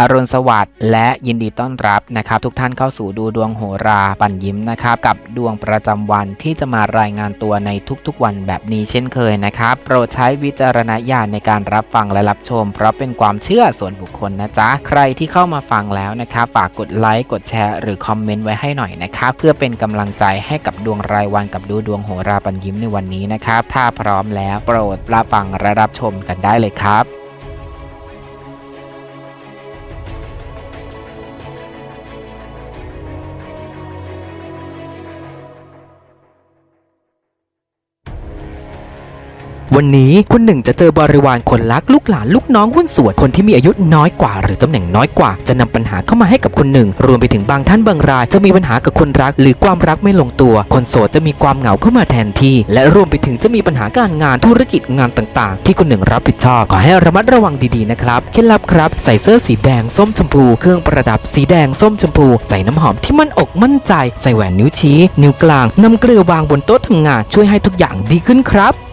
อรุณสวัสดิ์และยินดีต้อนรับนะครับ ทุกท่านเข้าสู่ดูดวงโหราปั่นยิ้มนะครับกับดวงประจำวันที่จะมารายงานตัวในทุกๆวันแบบนี้เช่นเคยนะครับ โปรดใช้วิจารณญาณในการรับฟังและรับชม เพราะเป็นความเชื่อส่วนบุคคลนะจ๊ะ ใครที่เข้ามาฟังแล้วนะครับฝากกดไลค์กดแชร์หรือคอมเมนต์ไว้ให้หน่อยนะครับเพื่อเป็นกำลังใจให้กับดวงรายวันกับดูดวงโหราปั่นยิ้มในวันนี้นะครับถ้าพร้อมแล้วโปรดรับฟังและรับชมกันได้เลยครับ วันนี้คุณหนึ่งจะเจอบริวารคนรักลูกหลานลูกน้องหุ้นส่วนคนที่มีอายุน้อยกว่า หรือตำแหน่งน้อยกว่า จะนำปัญหาเข้ามาให้กับคนหนึ่ง รวมไปถึงบางท่านบางราย จะมีปัญหากับคนรัก หรือความรักไม่ลงตัว คนโสดจะมีความเหงาเข้ามาแทนที่ และรวมไปถึงจะมีปัญหาการงานธุรกิจงานต่างๆ ที่คุณหนึ่งรับผิดชอบขอให้ระมัดระวังดีๆนะครับเคล็ดลับครับใส่เสื้อสีแดงส้มชมพู เครื่องประดับสีแดงส้มชมพู ใส่น้ำหอมที่มั่นอกมั่นใจ ใส่แหวนนิ้วชี้ นิ้วกลางนำเกลือวางบนโต๊ะทำงานช่วยให้ทุกอย่างดีขึ้นครับ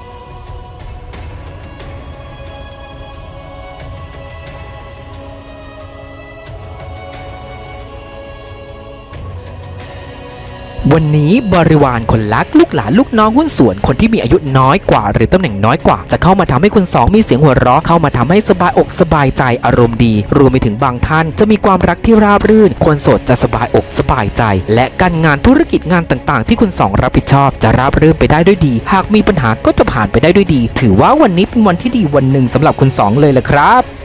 วันนี้บริวารคนรักลูกหลานลูกน้องหุ้นส่วนคนที่มีอายุน้อยกว่า หรือตำแหน่งน้อยกว่า จะเข้ามาทำให้คุณสองมีเสียงหัวเราะเข้ามาทำให้สบายอกสบายใจอารมณ์ดี รวมไปถึงบางท่าน จะมีความรักที่ราบรื่น คนโสดจะสบายอกสบายใจ และการงานธุรกิจงานต่างๆ ที่คุณสองรับผิดชอบ จะราบรื่นไปได้ด้วยดี หากมีปัญหาก็จะผ่านไปได้ด้วยดี ถือว่าวันนี้เป็นวันที่ดีวันหนึ่งสำหรับคุณสองเลยละครับ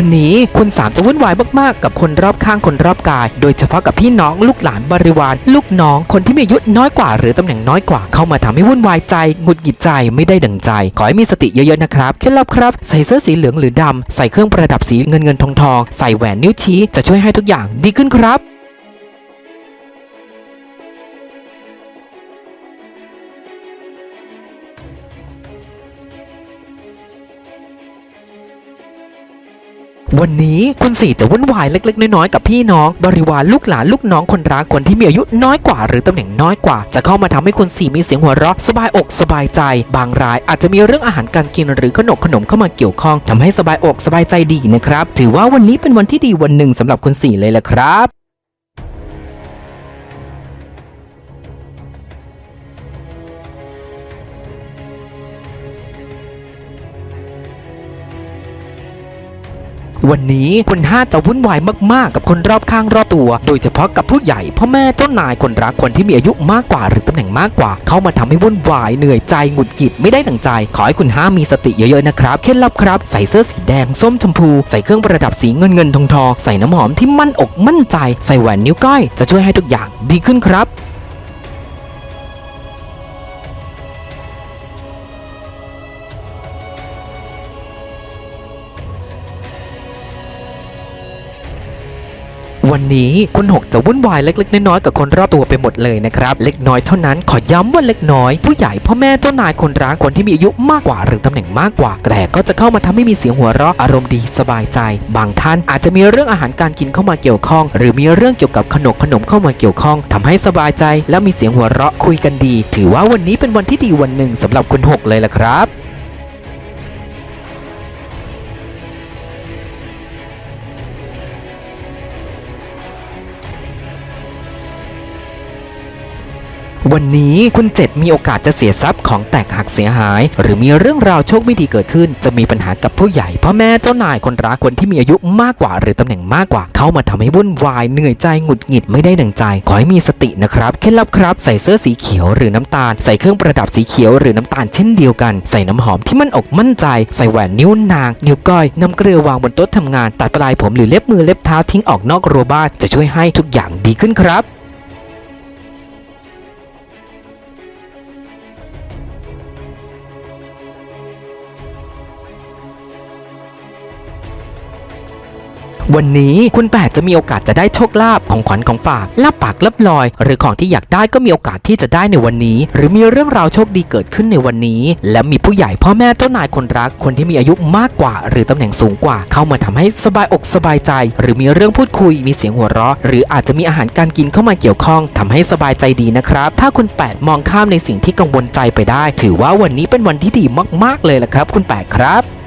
วันนี้คุณสามจะวุ่นวายมากๆ กับคนรอบข้างคนรอบกาย โดยเฉพาะกับพี่น้องลูกหลานบริวาร ลูกน้องคนที่มีอายุน้อยกว่า หรือตำแหน่งน้อยกว่า เข้ามาทำให้วุ่นวายใจหงุดหงิดใจไม่ได้ดังใจ ขอให้มีสติเยอะๆนะครับเคล็ดลับครับ ใส่เสื้อสีเหลืองหรือดำใส่เครื่องประดับสีเงินเงินทองทองใส่แหวนนิ้วชี้จะช่วยให้ทุกอย่างดีขึ้นครับ วันนี้คุณสี่จะวุ่นวายเล็กๆ น้อยๆกับพี่น้อง บริวารลูกหลานลูกน้องคนรักคนที่มีอายุน้อยกว่า หรือตำแหน่งน้อยกว่า จะเข้ามาทำให้คุณสี่มีเสียงหัวเราะสบายอกสบายใจ บางรายอาจจะมีเรื่องอาหารการกินหรือขนมขนมเข้ามาเกี่ยวข้องทำให้สบายอกสบายใจดีนะครับ ถือว่าวันนี้เป็นวันที่ดีวันหนึ่งสำหรับคุณสี่เลยแหละครับ วันนี้คุณห้าจะวุ่นวายมากๆ กับคนรอบข้างรอบตัว โดยเฉพาะกับผู้ใหญ่พ่อแม่เจ้านายคนรักคนที่มีอายุมากกว่าหรือตำแหน่งมากกว่า เข้ามาทำให้วุ่นวายเหนื่อยใจหงุดหงิดไม่ได้ดังใจ ขอให้คุณห้ามีสติเยอะๆนะครับ เคล็ดลับครับ ใส่เสื้อสีแดงส้มชมพู ใส่เครื่องประดับสีเงินเงินทองทองใส่น้ำหอมที่มั่นอกมั่นใจ ใส่แหวนนิ้วก้อยจะช่วยให้ทุกอย่างดีขึ้นครับ วันนี้คุณหกจะวุ่นวายเล็ก ๆ น้อยๆกับคนรอบตัวไปหมดเลยนะครับ เล็กน้อยเท่านั้นขอย้ำว่าเล็กน้อย ผู้ใหญ่พ่อแม่เจ้านายคนรักคนที่มีอายุมากกว่าหรือตำแหน่งมากกว่า แต่ก็จะเข้ามาทำให้มีเสียงหัวเราะอารมณ์ดีสบายใจ บางท่านอาจจะมีเรื่องอาหารการกินเข้ามาเกี่ยวข้อง หรือมีเรื่องเกี่ยวกับขนมขนมเข้ามาเกี่ยวข้องทำให้สบายใจ และมีเสียงหัวเราะคุยกันดี ถือว่าวันนี้เป็นวันที่ดีวันหนึ่งสำหรับคุณหกเลยล่ะครับ วันนี้คุณเจ็ดมีโอกาสจะเสียทรัพย์ของแตกหักเสียหาย หรือมีเรื่องราวโชคไม่ดีเกิดขึ้น จะมีปัญหากับผู้ใหญ่พ่อแม่เจ้านายคนรักคนที่มีอายุมากกว่า หรือตำแหน่งมากกว่า เข้ามาทำให้วุ่นวายเหนื่อยใจหงุดหงิดไม่ได้ดังใจ ขอให้มีสตินะครับเคล็ดลับครับ ใส่เสื้อสีเขียวหรือน้ำตาล ใส่เครื่องประดับสีเขียวหรือน้ำตาลเช่นเดียวกัน ใส่น้ำหอมที่มั่นอกมั่นใจ ใส่แหวนนิ้วนาง นิ้วก้อยนำเกลือวางบนโต๊ะทำงาน ตัดปลายผมหรือเล็บมือเล็บเท้าทิ้งออกนอกรั้วบ้านจะช่วยให้ทุกอย่างดีขึ้นครับ วันนี้คุณแปดจะมีโอกาสจะได้โชคลาภของขวัญของฝากลับปากลับลอย หรือของที่อยากได้ก็มีโอกาสที่จะได้ในวันนี้ หรือมีเรื่องราวโชคดีเกิดขึ้นในวันนี้ และมีผู้ใหญ่พ่อแม่เจ้านายคนรัก คนที่มีอายุมากกว่า หรือตำแหน่งสูงกว่า เข้ามาทำให้สบายอกสบายใจ หรือมีเรื่องพูดคุย มีเสียงหัวเราะ หรืออาจจะมีอาหารการกินเข้ามาเกี่ยวข้องทำให้สบายใจดีนะครับ ถ้าคุณแปดมองข้ามในสิ่งที่กังวลใจไปได้ ถือว่าวันนี้เป็นวันที่ดีมาก ๆเลยละครับ คุณแปดครับ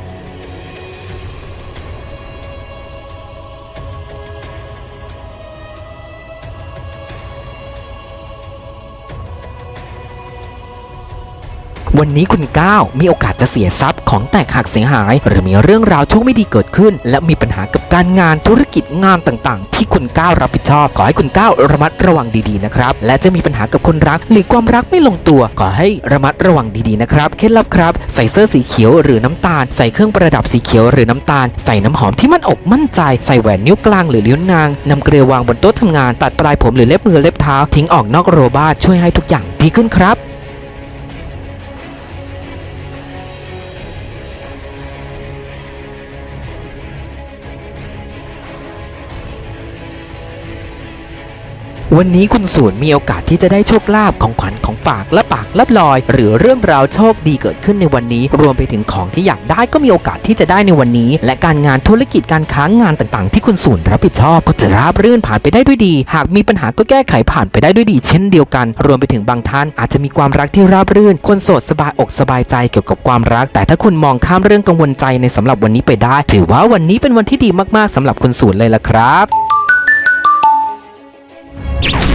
วันนี้คุณก้าวมีโอกาสจะเสียทรัพย์ของแตกหักเสียหาย หรือมีเรื่องราวโชคไม่ดีเกิดขึ้น และมีปัญหากับการงานธุรกิจงานต่าง ๆ ที่คุณก้าวรับผิดชอบ ขอให้คุณก้าวระมัดระวังดีๆนะครับ และจะมีปัญหากับคนรัก หรือความรักไม่ลงตัว ขอให้ระมัดระวังดีๆนะครับ เคล็ดลับครับ ใส่เสื้อสีเขียวหรือน้ำตาล ใส่เครื่องประดับสีเขียวหรือน้ำตาล ใส่น้ำหอมที่มั่นอกมั่นใจ ใส่แหวนนิ้วกลางหรือนิ้วนางนำเกลียววางบนโต๊ะทำงาน ตัดปลายผมหรือเล็บมือเล็บเท้าทิ้งออกนอกโรบ้าช่วยให้ทุกอย่างดีขึ้นครับ วันนี้คุณศูนย์มีโอกาสที่จะได้โชคลาภของขวัญของฝากและปากลับลอย หรือเรื่องราวโชคดีเกิดขึ้นในวันนี้ รวมไปถึงของที่อยากได้ก็มีโอกาสที่จะได้ในวันนี้ และการงานธุรกิจการค้างานต่างๆ ที่คุณศูนย์รับผิดชอบก็จะราบรื่นผ่านไปได้ด้วยดี หากมีปัญหาก็แก้ไขผ่านไปได้ด้วยดี เช่นเดียวกัน รวมไปถึงบางท่านอาจจะมีความรักที่ราบรื่น คนโสดสบายอกสบายใจเกี่ยวกับความรัก แต่ถ้าคุณมองข้ามเรื่องกังวลใจในสำหรับวันนี้ไปได้ ถือว่าวันนี้เป็นวันที่ดีมากๆสำหรับคุณศูนย์เลยละครับ Yeah.